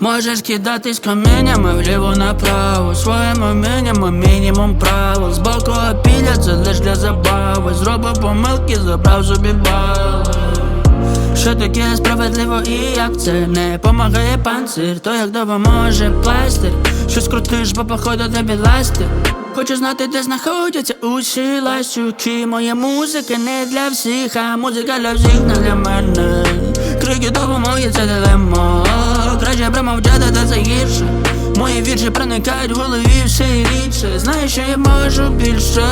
Можеш кидатись каміннями вліво направо. Своїми мінями мінімум правил. Збоку опілять це лиш для забави. Зробив помилки, забрав собі бали. Що таке справедливо і як це? Не помагає панцир, то як допоможе пластир? Щось крутиш, бо походу тобі ластир Хочу знати, де знаходяться усі ластюки Моя музика не для всіх, а музика для всіх, не для мене Крики допомоги, це дилема Краще промовчати, та це гірше Мої вірші проникають в голові все рідше Знаю, що я можу більше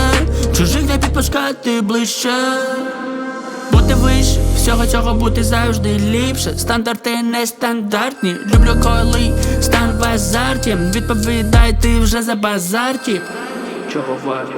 Чужих не підпускати ближче бути вище, всього цього бути завжди ліпше. Стандарти нестандартні. Люблю, коли стан в азарті. Відповідай, ти вже за базарті. Чого варті?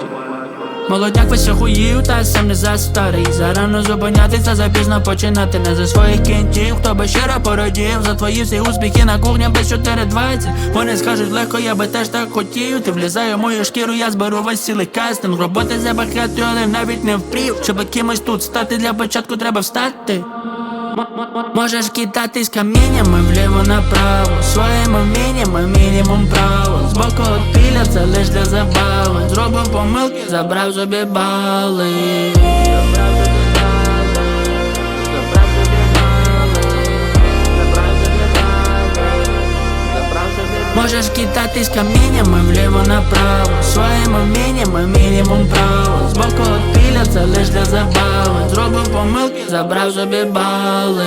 Молодняк весь охуїв, та сам не за старий Зарано зупинятися, запізно починати. Не за своїх кінтів, хто би щиро порадів. За твої всі успіхи на кухні без 4.20 Вони скажуть легко, я би теж так хотів. Ти влізає в мою шкіру, я зберу весь цілий кастинг. Роботи забагато, але навіть не впрів. Щоб кимось тут стати, для початку треба встати. Можеш кидатись каміннями вліво направо. Своїми мінями мінімум право Піля це лиш для забави. Зробив помилки, забрав собі бали. Можеш кидатись каміннями вліво направо. Своїми мінями мінімум право. Збоку піля це лиш для забави. Зробив помилки, забрав собі бали